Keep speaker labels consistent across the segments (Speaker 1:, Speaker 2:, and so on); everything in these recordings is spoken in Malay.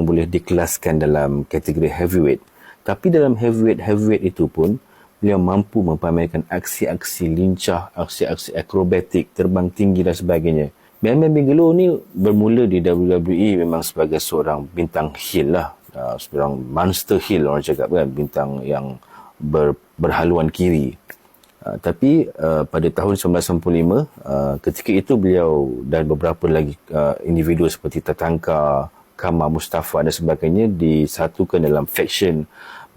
Speaker 1: boleh dikelaskan dalam kategori heavyweight. Tapi dalam heavyweight-heavyweight itu pun, beliau mampu mempamerkan aksi-aksi lincah, aksi-aksi akrobatik, terbang tinggi dan sebagainya. Bam Bigelow ni bermula di WWE memang sebagai seorang bintang heel lah. Uh, seorang monster heel orang cakap kan. Bintang yang ber, berhaluan kiri. Uh, tapi uh, pada tahun 1995, uh, ketika itu beliau dan beberapa lagi uh, individu seperti Tatanka, Kama Mustafa dan sebagainya disatukan dalam faction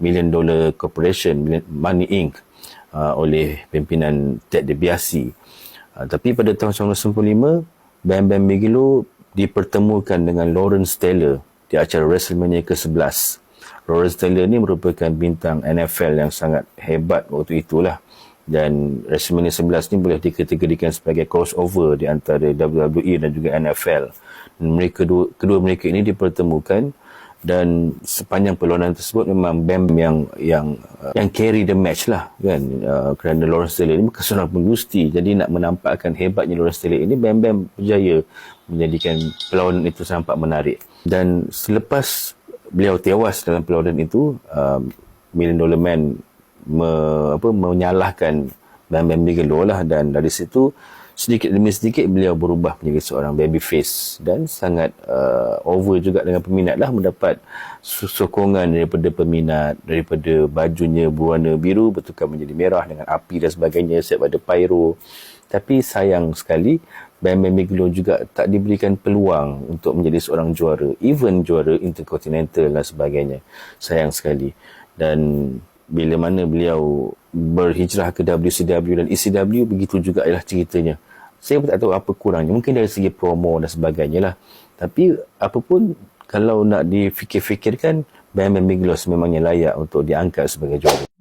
Speaker 1: Million Dollar Corporation, Money Inc. Uh, oleh pimpinan Ted DiBiase. Uh, tapi pada tahun 1995, Bam Bam Bigelow dipertemukan dengan Lawrence Taylor di acara WrestleMania ke-11. Lawrence Taylor ni merupakan bintang NFL yang sangat hebat waktu itulah. Dan WrestleMania 11 ni boleh dikategorikan sebagai crossover di antara WWE dan juga NFL. Dan mereka kedua, kedua mereka ini dipertemukan dan sepanjang perlawanan tersebut memang Bam yang yang uh, yang carry the match lah kan? Uh, kerana Lawrence Taylor ini bukan seorang pengusti jadi nak menampakkan hebatnya Lawrence Taylor ini Bam Bam berjaya menjadikan perlawanan itu nampak menarik. Dan selepas beliau tewas dalam perlawanan itu uh, Million Dollar Man me, apa, menyalahkan Bam Bigelow lah. Dan dari situ sedikit demi sedikit beliau berubah menjadi seorang baby face. Dan sangat uh, over juga dengan peminat lah mendapat sokongan daripada peminat daripada bajunya berwarna biru bertukar menjadi merah dengan api dan sebagainya siap ada pyro. Tapi sayang sekali Bam Bam Bigelow juga tak diberikan peluang untuk menjadi seorang juara even juara intercontinental dan sebagainya. Sayang sekali. Dan bila mana beliau berhijrah ke WCW dan ECW begitu juga ialah ceritanya. Saya pun tak tahu apa kurangnya. Mungkin dari segi promo dan sebagainya lah. Tapi apapun kalau nak difikir-fikirkan Bam Bam Bigelow memangnya layak untuk diangkat sebagai juara